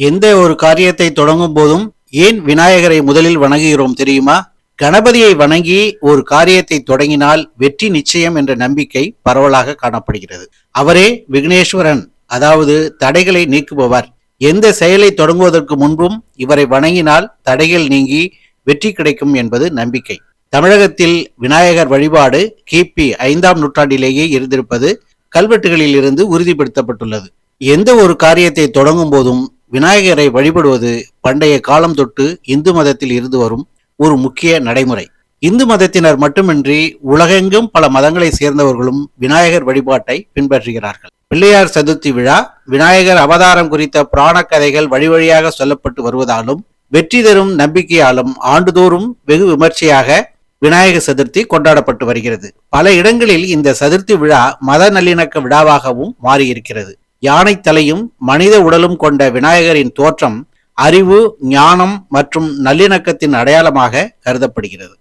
எந்த ஒரு காரியத்தை தொடங்கும் போதும் ஏன் விநாயகரை முதலில் வணங்குகிறோம் தெரியுமா? கணபதியை வணங்கி ஒரு காரியத்தை தொடங்கினால் வெற்றி நிச்சயம் என்ற நம்பிக்கை பரவலாக காணப்படுகிறது. அவரே விக்னேஸ்வரன் அதாவது தடைகளை நீக்குபவர். எந்த செயலை தொடங்குவதற்கு முன்பும் இவரை வணங்கினால் தடைகள் நீங்கி வெற்றி கிடைக்கும் என்பது நம்பிக்கை. தமிழகத்தில் விநாயகர் வழிபாடு கிபி ஐந்தாம் நூற்றாண்டிலேயே இருந்திருப்பது கல்வெட்டுகளில் இருந்து உறுதிப்படுத்தப்பட்டுள்ளது. எந்த ஒரு காரியத்தை தொடங்கும் போதும் விநாயகரை வழிபடுவது பண்டைய காலம் தொட்டு இந்து மதத்தில் இருந்து வரும் ஒரு முக்கிய நடைமுறை. இந்து மதத்தினர் மட்டுமின்றி உலகெங்கும் பல மதங்களை சேர்ந்தவர்களும் விநாயகர் வழிபாட்டை பின்பற்றுகிறார்கள். பிள்ளையார் சதுர்த்தி விழா விநாயகர் அவதாரம் குறித்த புராண கதைகள் வழி வழியாக சொல்லப்பட்டு வருவதாலும் வெற்றி தரும் நம்பிக்கையாலும் ஆண்டுதோறும் வெகு விமர்சையாக விநாயகர் சதுர்த்தி கொண்டாடப்பட்டு வருகிறது. பல இடங்களில் இந்த சதுர்த்தி விழா மத நல்லிணக்க விழாவாகவும் மாறியிருக்கிறது. யானை தலையும் மனித உடலும் கொண்ட விநாயகரின் தோற்றம் அறிவு ஞானம் மற்றும் நல்லிணக்கத்தின் அடையாளமாக கருதப்படுகிறது.